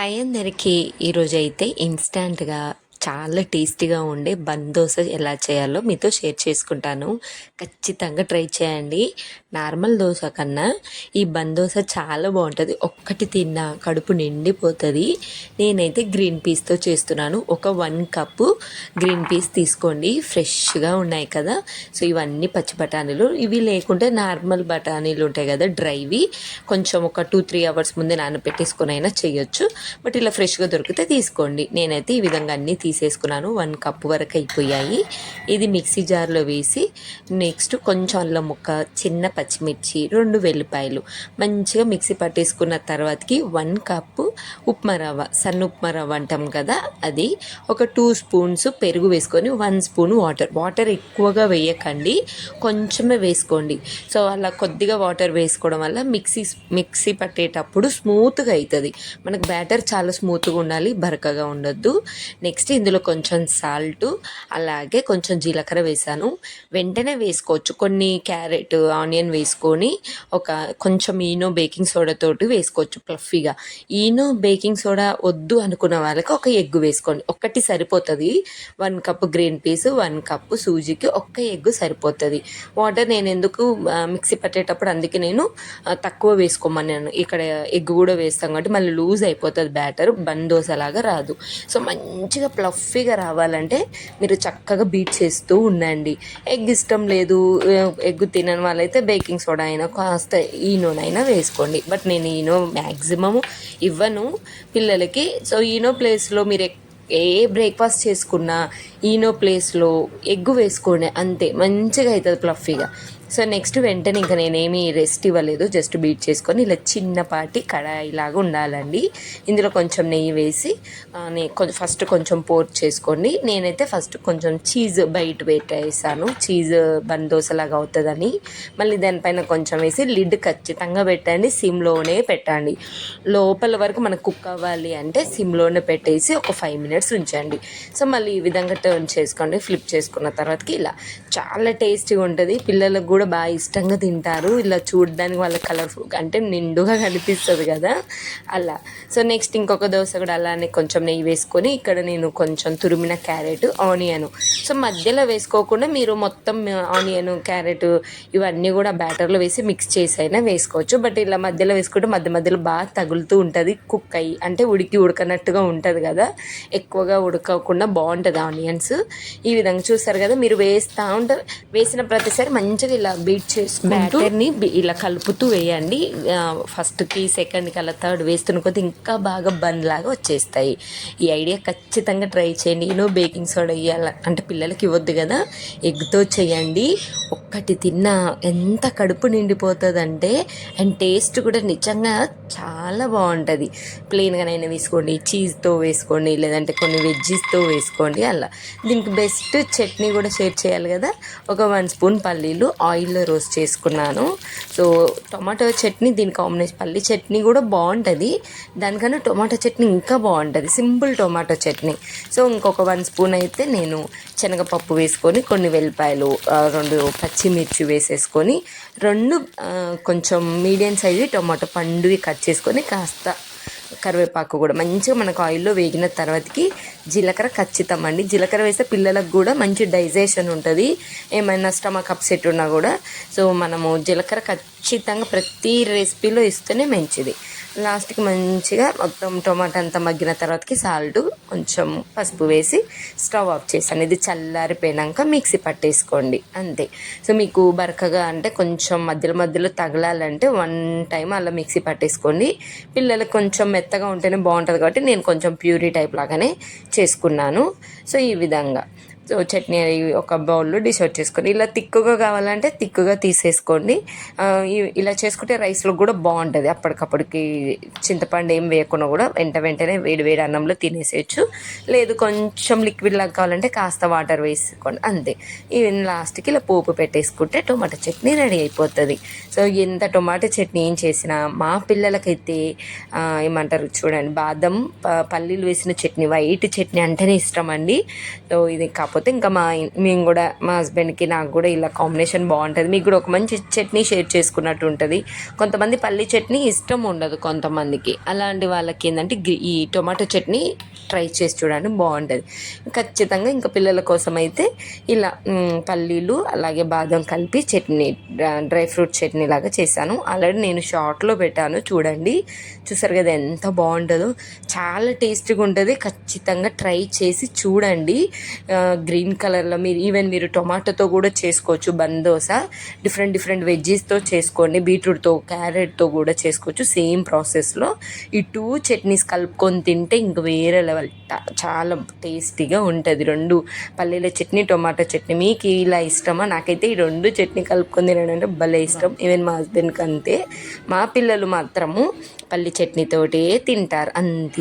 Hi అందరికీ ఈరోజు అయితే ఇన్స్టాంట్గా చాలా టేస్టీగా ఉండే బంద్ దోశ ఎలా చేయాలో మీతో షేర్ చేసుకుంటాను. ఖచ్చితంగా ట్రై చేయండి. నార్మల్ దోశ కన్నా ఈ బన్ దోశ చాలా బాగుంటుంది. ఒక్కటి తిన్నా కడుపు నిండిపోతుంది. నేనైతే గ్రీన్ పీస్తో చేస్తున్నాను. ఒక వన్ కప్పు గ్రీన్ పీస్ తీసుకోండి. ఫ్రెష్గా ఉన్నాయి కదా. సో ఇవన్నీ పచ్చి బఠానీలు. ఇవి లేకుంటే నార్మల్ బఠానీలు ఉంటాయి కదా డ్రైవి. కొంచెం ఒక టూ త్రీ అవర్స్ ముందే నానబెట్టేసుకొని అయినా చేయొచ్చు. బట్ ఇలా ఫ్రెష్గా దొరికితే తీసుకోండి. నేనైతే ఈ విధంగా అన్నీ తీసేసుకున్నాను. వన్ కప్ వరకు అయిపోయాయి. ఇది మిక్సీ జార్లో వేసి నెక్స్ట్ కొంచెం అల్లం ముక్క చిన్న పచ్చిమిర్చి రెండు వెల్లిపాయలు. మంచిగా మిక్సీ పట్టేసుకున్న తర్వాతకి వన్ కప్పు ఉప్మా రవ్వ. సన్న ఉప్మా రవ్వ అంటాం కదా అది ఒక టూ స్పూన్స్ పెరుగు వేసుకొని వన్ స్పూన్ వాటర్. వాటర్ ఎక్కువగా వేయకండి కొంచెమే వేసుకోండి. సో అలా కొద్దిగా వాటర్ వేసుకోవడం వల్ల మిక్సీ మిక్సీ పట్టేటప్పుడు స్మూత్గా అవుతుంది మనకు బ్యాటర్ చాలా స్మూత్గా ఉండాలి బరకగా ఉండొద్దు. నెక్స్ట్ ఇందులో కొంచెం సాల్ట్ అలాగే కొంచెం జీలకర్ర వేసాను. వెంటనే వేసుకోవచ్చు. కొన్ని క్యారెట్ ఆనియన్ వేసుకొని ఒక కొంచెం ఈనో బేకింగ్ సోడా తోటి వేసుకోవచ్చు ప్లఫీగా. ఈనో బేకింగ్ సోడా వద్దు అనుకున్న వాళ్ళకి ఒక ఎగ్ వేసుకోండి. ఒక్కటి సరిపోతుంది. One cup green peas one cup సూజీకి ఒక్క ఎగ్ సరిపోతుంది. వాటర్ నేను ఎందుకు మిక్సీ పట్టేటప్పుడు అందుకే నేను తక్కువ వేసుకోమన్నాను. ఇక్కడ ఎగ్ కూడా వేస్తాం కాబట్టి మళ్ళీ లూజ్ అయిపోతుంది బ్యాటర్ బన్ దోశ లాగా రాదు. సో మంచిగా ప్లఫీగా రావాలంటే మీరు చక్కగా బీట్ చేస్తూ ఉండండి. ఎగ్ ఇష్టం లేదు ఎగ్ తినని వాళ్ళైతే బేకింగ్ సోడా అయినా కాస్త ఈనోనైనా వేసుకోండి. బట్ నేను ఈనో మ్యాక్సిమమ్ ఇవ్వను పిల్లలకి. సో ఈనో ప్లేస్లో మీరు ఏ బ్రేక్ఫాస్ట్ చేసుకున్నా ఈనో ప్లేస్లో ఎగ్గు వేసుకోండి. అంతే. మంచిగా అవుతుంది ప్లఫీగా సో నెక్స్ట్ వెంటనే ఇంకా నేనేమి రెస్ట్ ఇవ్వలేదు జస్ట్ బీట్ చేసుకొని ఇలా చిన్నపాటి కడాయిలాగా ఉండాలండి. ఇందులో కొంచెం నెయ్యి వేసి కొంచెం ఫస్ట్ కొంచెం పోర్ చేసుకోండి నేనైతే ఫస్ట్ కొంచెం చీజ్ బయట పెట్టేసాను. చీజ్ బన్ దోశలాగా అవుతుందని. మళ్ళీ దానిపైన కొంచెం వేసి లిడ్ ఖచ్చితంగా పెట్టండి సిమ్లోనే పెట్టండి. లోపల వరకు మనకు కుక్ అవ్వాలి అంటే సిమ్లోనే పెట్టేసి ఒక ఫైవ్ మినిట్స్ ఉంచండి. సో మళ్ళీ ఈ విధంగా టర్న్ చేసుకోండి ఫ్లిప్ చేసుకున్న తర్వాతకి ఇలా. చాలా టేస్టీగా ఉంటుంది. పిల్లలకు కూడా బాగా ఇష్టంగా తింటారు. ఇలా చూడడానికి వాళ్ళ కలర్ఫుల్ అంటే నిండుగా కనిపిస్తుంది కదా. అలా. సో నెక్స్ట్ ఇంకొక దోశ కూడా అలానే కొంచెం నెయ్యి వేసుకొని ఇక్కడ నేను కొంచెం తురిమిన క్యారెట్ ఆనియన్. సో మధ్యలో వేసుకోకుండా మీరు మొత్తం ఆనియన్ క్యారెట్ ఇవన్నీ కూడా బ్యాటర్లో వేసి మిక్స్ చేసి అయినా వేసుకోవచ్చు. బట్ ఇలా మధ్యలో వేసుకుంటే మధ్య మధ్యలో బాగా తగులుతూ ఉంటుంది. కుక్ అయ్యి అంటే ఉడికి ఉడకనట్టుగా ఉంటుంది కదా. ఎక్కువగా ఉడకకుండా బాగుంటుంది ఆనియన్స్. ఈ విధంగా చూస్తారు కదా మీరు వేస్తూ ఉంటారు వేసిన ప్రతిసారి మంచిగా ఇలా బీట్ చేసుకుంటూ బ్యాటర్ని ఇలా కలుపుతూ వేయండి. ఫస్ట్కి సెకండ్కి అలా థర్డ్ వేస్తున్న కొద్దీ ఇంకా బాగా బన్ లాగా వచ్చేస్తాయి. ఈ ఐడియా ఖచ్చితంగా ట్రై చేయండి. యూనో బేకింగ్ సోడా ఇవ్వాలి అంటే పిల్లలకి ఇవ్వద్దు కదా. ఎగ్తో చేయండి. ఒక్కటి తిన్నా ఎంత కడుపు నిండిపోతుందంటే అండ్ టేస్ట్ కూడా నిజంగా చాలా బాగుంటుంది. ప్లెయిన్గానైనా వేసుకోండి. చీజ్తో వేసుకోండి. లేదంటే కొన్ని వెజ్జీస్తో వేసుకోండి. అలా. దీనికి బెస్ట్ చట్నీ కూడా షేర్ చేయాలి కదా. ఒక వన్ స్పూన్ పల్లీలు ఆయిల్ ఆయిల్లో రోస్ట్ చేసుకున్నాను. సో టొమాటో చట్నీ దీని కాంబినేషన్ పల్లి చట్నీ కూడా బాగుంటుంది. దానికన్నా టొమాటో చట్నీ ఇంకా బాగుంటుంది. Simple tomato chutney. సో ఇంకొక వన్ స్పూన్ అయితే నేను శనగపప్పు వేసుకొని కొన్ని వెల్లిపాయలు రెండు పచ్చిమిర్చి వేసేసుకొని రెండు కొంచెం మీడియం సైజు టొమాటో పండువి కట్ చేసుకొని కాస్త కరివేపాకు కూడా. మంచిగా మనకు ఆయిల్లో వేగిన తర్వాతకి జీలకర్ర ఖచ్చితం అండి. జీలకర్ర వేస్తే పిల్లలకు కూడా మంచి డైజెషన్ ఉంటుంది. ఏమైనా స్టమక్ అప్సెట్ ఉన్నా కూడా. సో మనము జీలకర్ర ఖచ్చితంగా ప్రతి రెసిపీలో ఇస్తేనే మంచిది. లాస్ట్కి మంచిగా మొత్తం టొమాటో అంతా మగ్గిన తర్వాతకి సాల్ట్ కొంచెం పసుపు వేసి స్టవ్ ఆఫ్ చేశాను ఇది చల్లారిపోయాక మిక్సీ పట్టేసుకోండి. అంతే. సో మీకు బరకగా అంటే కొంచెం మధ్యలో మధ్యలో తగలాలంటే వన్ టైం అలా మిక్సీ పట్టేసుకోండి. పిల్లలకు కొంచెం మెత్తగా ఉంటేనే బాగుంటుంది కాబట్టి నేను కొంచెం ప్యూరీ టైప్ లాగానే చేసుకున్నాను. సో ఈ విధంగా. చట్నీ అది ఒక బౌల్లో డిష్ అవుట్ చేసుకొని ఇలా తిక్కుగా కావాలంటే తిక్కుగా తీసేసుకోండి. ఇలా చేసుకుంటే రైస్లో కూడా బాగుంటుంది. అప్పటికప్పటికి చింతపండు ఏం వేయకుండా కూడా వెంట వెంటనే వేడి వేడి అన్నంలో తినేసేయచ్చు. లేదు కొంచెం లిక్విడ్ లాగా కావాలంటే కాస్త వాటర్ వేసుకోండి. అంతే. ఈవెన్ లాస్ట్కి ఇలా పోపు పెట్టేసుకుంటే టొమాటో చట్నీ రెడీ అయిపోతుంది. సో ఎంత టొమాటో చట్నీ ఏం చేసినా మా పిల్లలకైతే ఏమంటారు చూడండి బాదం ప- పల్లీలు వేసిన చట్నీ వైట్ చట్నీ అంటేనే ఇష్టం అండి. సో ఇది కాకపోతే కాకపోతే ఇంకా మా మేము కూడా మా హస్బెండ్కి నాకు కూడా ఇలా కాంబినేషన్ బాగుంటుంది. మీకు కూడా ఒక మంచి చట్నీ షేర్ చేసుకున్నట్టు ఉంటుంది. కొంతమంది పల్లి చట్నీ ఇష్టం ఉండదు కొంతమందికి. అలాంటి వాళ్ళకి ఏంటంటే ఈ టొమాటో చట్నీ ట్రై చేసి చూడండి బాగుంటుంది. ఖచ్చితంగా ఇంకా పిల్లల కోసం అయితే ఇలా పల్లీలు అలాగే బాదం కలిపి చట్నీ డ్రై ఫ్రూట్ చట్నీ లాగా చేశాను. ఆల్రెడీ నేను షార్ట్లో పెట్టాను చూడండి. చూసారు కదా ఎంత బాగుంటుందో. చాలా టేస్టీగా ఉంటుంది. ఖచ్చితంగా ట్రై చేసి చూడండి. గ్రీన్ కలర్లో మీరు ఈవెన్ మీరు టొమాటోతో కూడా చేసుకోవచ్చు బన్ దోశ. డిఫరెంట్ డిఫరెంట్ వెజ్జెస్తో చేసుకోండి బీట్రూట్తో క్యారెట్తో కూడా చేసుకోవచ్చు సేమ్ ప్రాసెస్లో. ఈ టూ చట్నీస్ కలుపుకొని తింటే ఇంక వేరే లెవెల్ చాలా టేస్టీగా ఉంటుంది. రెండు పల్లీల చట్నీ టొమాటో చట్నీ మీకు ఇలా ఇష్టమా? నాకైతే ఈ రెండు చట్నీ కలుపుకొని తినడం అంటే భలే ఇష్టం. ఈవెన్ మా హస్బెండ్కి అంతే మా పిల్లలు మాత్రము పల్లి చట్నీతోటే తింటారు అంతే.